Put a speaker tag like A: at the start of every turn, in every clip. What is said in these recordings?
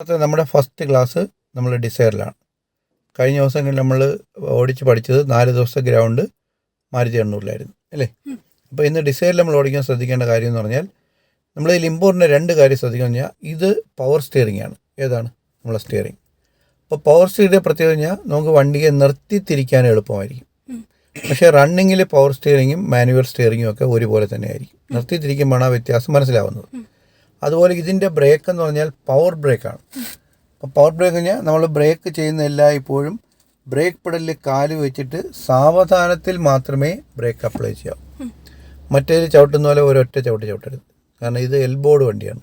A: അത് നമ്മുടെ first class നമ്മൾ ഡിസൈറിലാണ് കഴിഞ്ഞ ദിവസം നമ്മൾ ഓടിച്ച് പഠിച്ചത് നാല് ദിവസം ഗ്രൗണ്ട് മാരുതി എണ്ണൂറിലായിരുന്നു അല്ലേ അപ്പോൾ ഇന്ന് ഡിസൈറിൽ നമ്മൾ ഓടിക്കാൻ ശ്രദ്ധിക്കേണ്ട കാര്യം എന്ന് പറഞ്ഞാൽ നമ്മൾ ഈ ഇമ്പോർട്ടന്റ് രണ്ട് കാര്യം ശ്രദ്ധിക്കുക കഴിഞ്ഞാൽ ഇത് പവർ സ്റ്റിയറിംഗ് ആണ്. ഏതാണ്? നമ്മളെ സ്റ്റിയറിംഗ് അപ്പോൾ പവർ സ്റ്റിയറിന്റെ പ്രത്യേകത കഴിഞ്ഞാൽ നമുക്ക് വണ്ടിയെ നിർത്തി തിരിക്കാൻ എളുപ്പമായിരിക്കും പക്ഷേ റണ്ണിങ്ങിൽ പവർ സ്റ്റിയറിങ്ങും മാനുവൽ സ്റ്റിയറിങ്ങും ഒക്കെ ഒരുപോലെ തന്നെ ആയിരിക്കും നിർത്തി തിരിക്കുമ്പോഴാണ് ആ വ്യത്യാസം മനസ്സിലാവുന്നത്. അതുപോലെ ഇതിന്റെ ബ്രേക്ക് എന്ന് പറഞ്ഞാൽ പവർ ബ്രേക്കാണ് അപ്പോൾ പവർ ബ്രേക്ക് കഴിഞ്ഞാൽ നമ്മൾ ബ്രേക്ക് ചെയ്യുന്ന എല്ലായ്പ്പോഴും ബ്രേക്ക് പെടലിൽ കാൽ വെച്ചിട്ട് സാവധാനത്തിൽ മാത്രമേ ബ്രേക്ക് അപ്ലൈ ചെയ്യാവൂ. മറ്റേത് ചവിട്ടുന്ന പോലെ ഒരൊറ്റ ചവിട്ട് ചവിട്ടരുത്. കാരണം ഇത് എൽ ബോർഡ് വണ്ടിയാണ്.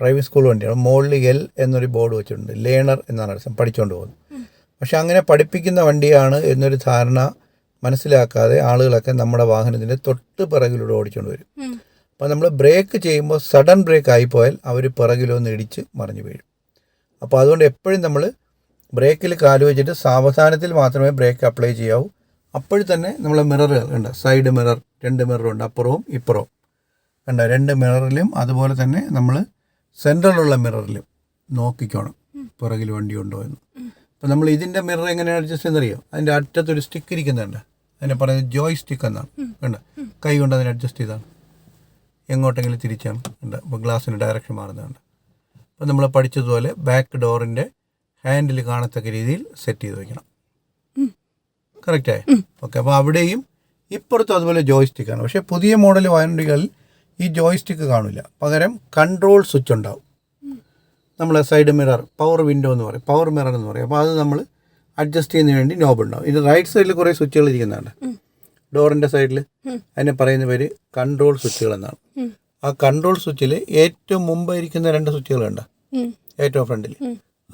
A: ഡ്രൈവിംഗ് സ്കൂൾ വണ്ടിയാണ്. മുകളിൽ എൽ എന്നൊരു ബോർഡ് വെച്ചിട്ടുണ്ട്. ലേണർ എന്നാണ് അർത്ഥം. പഠിച്ചുകൊണ്ട് പോകുന്നത്. പക്ഷെ അങ്ങനെ പഠിപ്പിക്കുന്ന വണ്ടിയാണ് എന്നൊരു ധാരണ മനസ്സിലാക്കാതെ ആളുകളൊക്കെ നമ്മുടെ വാഹനത്തിന്റെ തൊട്ട് പിറകിലൂടെ ഓടിച്ചുകൊണ്ട് വരും. അപ്പോൾ നമ്മൾ ബ്രേക്ക് ചെയ്യുമ്പോൾ സഡൻ ബ്രേക്ക് ആയിപ്പോയാൽ അവർ പിറകിലൊന്ന് ഇടിച്ച് മറിഞ്ഞു വീഴും. അപ്പോൾ അതുകൊണ്ട് എപ്പോഴും നമ്മൾ ബ്രേക്കിൽ കാൽ വെച്ചിട്ട് സാവധാനത്തിൽ മാത്രമേ ബ്രേക്ക് അപ്ലൈ ചെയ്യാവൂ. അപ്പോൾ തന്നെ നമ്മൾ മിററുകൾ ഉണ്ട് സൈഡ് മിറർ രണ്ട് മിററുണ്ട് അപ്പുറവും ഇപ്പുറവും. കണ്ട? രണ്ട് മിററിലും അതുപോലെ തന്നെ നമ്മൾ സെൻട്രലുള്ള മിററിലും നോക്കിക്കോണം പുറകിൽ വണ്ടി ഉണ്ടോ എന്ന്. അപ്പോൾ നമ്മൾ ഇതിന്റെ മിറർ എങ്ങനെയാണ് അഡ്ജസ്റ്റ് ചെയ്യുന്നറിയോ അതിന്റെ അറ്റത്തൊരു സ്റ്റിക്ക് ഇരിക്കുന്നുണ്ട്. അതിനെ പറയുന്നത് ജോയ് സ്റ്റിക്ക് എന്നാണ് കണ്ട? കൈ കൊണ്ട് അതിനെ അഡ്ജസ്റ്റ് ചെയ്താണ്. എങ്ങോട്ടെങ്കിലും തിരിച്ചാണ് ഉണ്ട്. അപ്പോൾ ഗ്ലാസ്സിന് ഡയറക്ഷൻ മാറുന്നുണ്ട് അപ്പോൾ നമ്മൾ പഠിച്ചതുപോലെ ബാക്ക് ഡോറിന്റെ ഹാൻഡിൽ കാണത്തക്ക രീതിയിൽ സെറ്റ് ചെയ്ത് വെക്കണം. കറക്റ്റായി ഓക്കെ അപ്പോൾ അവിടെയും ഇപ്പുറത്തും അതുപോലെ ജോയിസ്റ്റിക്കാണ് പക്ഷേ പുതിയ മോഡൽ വണ്ടികളിൽ ഈ ജോയിസ്റ്റിക്ക് കാണില്ല. പകരം കൺട്രോൾ സ്വിച്ച് ഉണ്ടാവും. നമ്മൾ സൈഡ് മിറർ പവർ വിൻഡോ എന്ന് പറയും. പവർ മിറർ എന്ന് പറയും. അപ്പോൾ അത് നമ്മൾ അഡ്ജസ്റ്റ് ചെയ്യുന്നതിന് വേണ്ടി നോബ് ഉണ്ടാവും. ഇത് റൈറ്റ് സൈഡിൽ കുറേ സ്വിച്ചുകൾ ഇരിക്കുന്നുണ്ട്. ഡോറിന്റെ സൈഡിൽ അതിനെ പറയുന്ന പേര് കൺട്രോൾ സ്വിച്ചുകൾ എന്നാണ്. ആ കൺട്രോൾ സ്വിച്ചിൽ ഏറ്റവും മുമ്പ് ഇരിക്കുന്ന രണ്ട് സ്വിച്ചുകളുണ്ട് ഏറ്റവും ഫ്രണ്ടിൽ.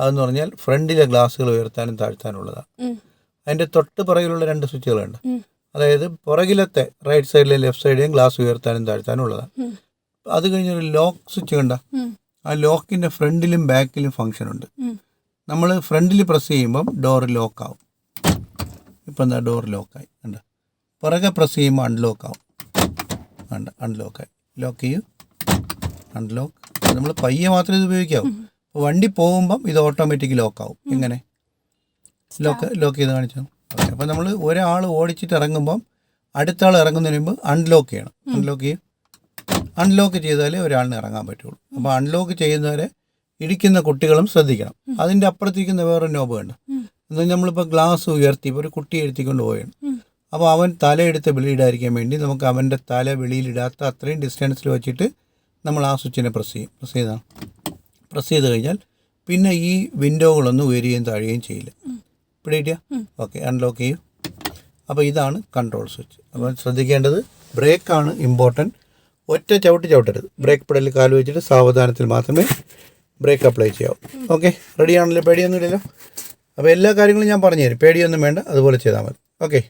A: അതെന്ന് പറഞ്ഞാൽ ഫ്രണ്ടിലെ ഗ്ലാസ്സുകൾ ഉയർത്താനും താഴ്ത്താനുള്ളതാണ് അതിന്റെ തൊട്ട് പുറകിലുള്ള രണ്ട് സ്വിച്ചുകളുണ്ട് അതായത് പുറകിലത്തെ റൈറ്റ് സൈഡിലെ ലെഫ്റ്റ് സൈഡിലെയും ഗ്ലാസ് ഉയർത്താനും താഴ്ത്താനും ഉള്ളതാണ് അത് കഴിഞ്ഞൊരു ലോക്ക് സ്വിച്ച് കണ്ട. ആ ലോക്കിന്റെ ഫ്രണ്ടിലും ബാക്കിലും ഫങ്ഷൻ ഉണ്ട്. നമ്മൾ ഫ്രണ്ടിൽ പ്രസ് ചെയ്യുമ്പം ഡോർ ലോക്ക് ആവും ഇപ്പം എന്താ ഡോർ ലോക്കായി. കണ്ട. പുറകെ പ്രസ് ചെയ്യുമ്പോൾ അൺലോക്ക് ആവും. അൺലോക്ക് ആയി. ലോക്ക് ചെയ്യൂ. അൺലോക്ക് നമ്മൾ പയ്യെ മാത്രമേ ഇത് ഉപയോഗിക്കാവൂ. അപ്പോൾ വണ്ടി പോകുമ്പം ഇത് ഓട്ടോമാറ്റിക് ലോക്ക് ആവും. എങ്ങനെ? ലോക്ക് ലോക്ക് ചെയ്ത് കാണിച്ചു? ഓക്കെ അപ്പോൾ നമ്മൾ ഒരാൾ ഓടിച്ചിട്ട് ഇറങ്ങുമ്പം അടുത്ത ആൾ ഇറങ്ങുന്നതിന് മുമ്പ് അൺലോക്ക് ചെയ്യണം. അൺലോക്ക് ചെയ്യും. അൺലോക്ക് ചെയ്താലേ ഒരാളിന് ഇറങ്ങാൻ പറ്റുള്ളൂ. അപ്പോൾ അൺലോക്ക് ചെയ്യുന്നവരെ ഇടിക്കുന്ന കുട്ടികളും ശ്രദ്ധിക്കണം. അതിന്റെ അപ്പുറത്തിരിക്കുന്ന വേറെ നോബ് വേണ്ട എന്നാൽ നമ്മളിപ്പോൾ ഗ്ലാസ് ഉയർത്തി ഇപ്പോൾ ഒരു കുട്ടി എഴുത്തിക്കൊണ്ട് പോവുകയാണ്. അപ്പോൾ അവൻ തലയെടുത്ത് വെളിയിടാതിരിക്കാൻ വേണ്ടി നമുക്ക് അവന്റെ തല വെളിയിലിടാത്ത അത്രയും ഡിസ്റ്റൻസിൽ വെച്ചിട്ട് നമ്മൾ ആ സ്വിച്ചിനെ പ്രസ് ചെയ്യും. പ്രസ് ചെയ്താണ് പ്രസ് ചെയ്ത് കഴിഞ്ഞാൽ പിന്നെ ഈ വിൻഡോകളൊന്നും ഉയരുകയും താഴുകയും ചെയ്യില്ല. പിടിയിട്ടിയ ഓക്കെ അൺലോക്ക് ചെയ്യും. അപ്പോൾ ഇതാണ് കൺട്രോൾ സ്വിച്ച് അപ്പോൾ ശ്രദ്ധിക്കേണ്ടത് ബ്രേക്കാണ് ഇമ്പോർട്ടന്റ് ഒറ്റ ചവിട്ടി ചവിട്ടരുത്. ബ്രേക്ക് പെടലിൽ കാൽ വെച്ചിട്ട് സാവധാനത്തിൽ മാത്രമേ ബ്രേക്ക് അപ്ലൈ ചെയ്യാവൂ. ഓക്കെ റെഡിയാണല്ലോ പേടിയൊന്നും പേടിയൊന്നുമില്ലല്ലോ? അപ്പോൾ എല്ലാ കാര്യങ്ങളും ഞാൻ പറഞ്ഞുതരും. പേടിയൊന്നും വേണ്ട. അതുപോലെ ചെയ്താൽ മതി. ഓക്കെ